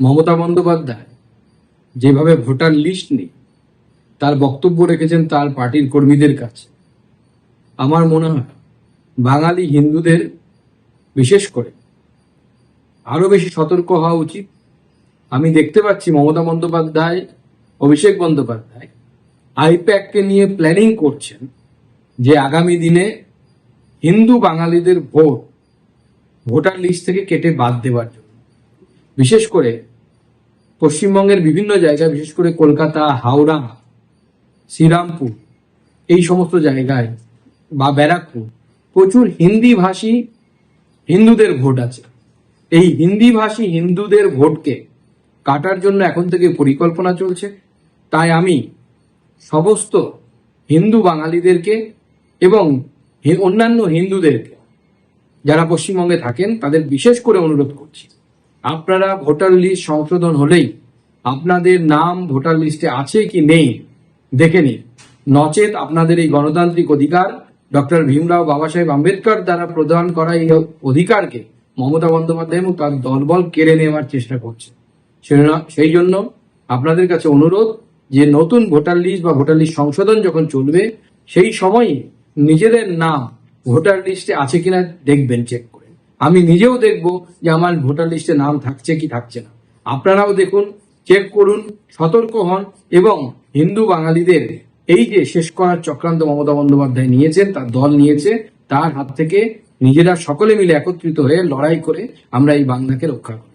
মমতা বন্দ্যোপাধ্যায় যেভাবে voter list নেই, তার বক্তব্য রেখেছেন তার পার্টির কর্মীদের কাছে। আমার মনে হয় বাঙালি হিন্দুদের বিশেষ করে আরও বেশি সতর্ক হওয়া উচিত। আমি দেখতে পাচ্ছি মমতা বন্দ্যোপাধ্যায়, অভিষেক বন্দ্যোপাধ্যায় আইপ্যাককে নিয়ে প্ল্যানিং করছেন যে আগামী দিনে হিন্দু বাঙালিদের ভোট ভোটার লিস্ট থেকে কেটে বাদ দেওয়ার জন্য। বিশেষ করে পশ্চিমবঙ্গের বিভিন্ন জায়গায় বিশেষ করে কলকাতা, হাওড়া, শ্রীরামপুর, এই সমস্ত জায়গায় বা ব্যারাকপুর, প্রচুর হিন্দি ভাষী হিন্দুদের ভোট আছে। এই হিন্দি ভাষী হিন্দুদের ভোটকে কাটার জন্য এখন থেকে পরিকল্পনা চলছে। তাই আমি সমস্ত হিন্দু বাঙালিদেরকে এবং অন্যান্য হিন্দুদেরকে, যারা পশ্চিমবঙ্গে থাকেন, তাদের বিশেষ করে অনুরোধ করছি। আপনারা ভোটার লিস্ট সংশোধন হলেই আপনাদের নাম ভোটার লিস্টে আছে কি নেই, দেখে নিন। নচেত আপনাদের এই গণতান্ত্রিক অধিকার ডক্টর ভীমরাও বাবা সাহেব আম্বেদকর দ্বারা প্রদান করা এই অধিকারকে মমতা বন্দ্যোপাধ্যায় এবং তার দলবল কেড়ে নেওয়ার চেষ্টা করছে। সেই- জন্য আপনাদের কাছে অনুরোধ যে নতুন ভোটার লিস্ট বা ভোটার লিস্ট সংশোধন যখন চলবে, সেই সময়ই নিজেদের নাম ভোটার লিস্টে আছে কিনা দেখবেন চেক আমি নিজেও দেখব যে আমার ভোটার লিস্টে নাম থাকছে কি থাকছে না। আপনারাও দেখুন চেক করুন, সতর্ক হন এবং হিন্দু বাঙালিদের এই যে শেষ করার চক্রান্ত মমতা বন্দ্যোপাধ্যায় নিয়েছেন, তার দল নিয়েছে, তার হাত থেকে নিজেরা সকলে মিলে একত্রিত হয়ে লড়াই করে আমরা এই বাংলাকে রক্ষা করি।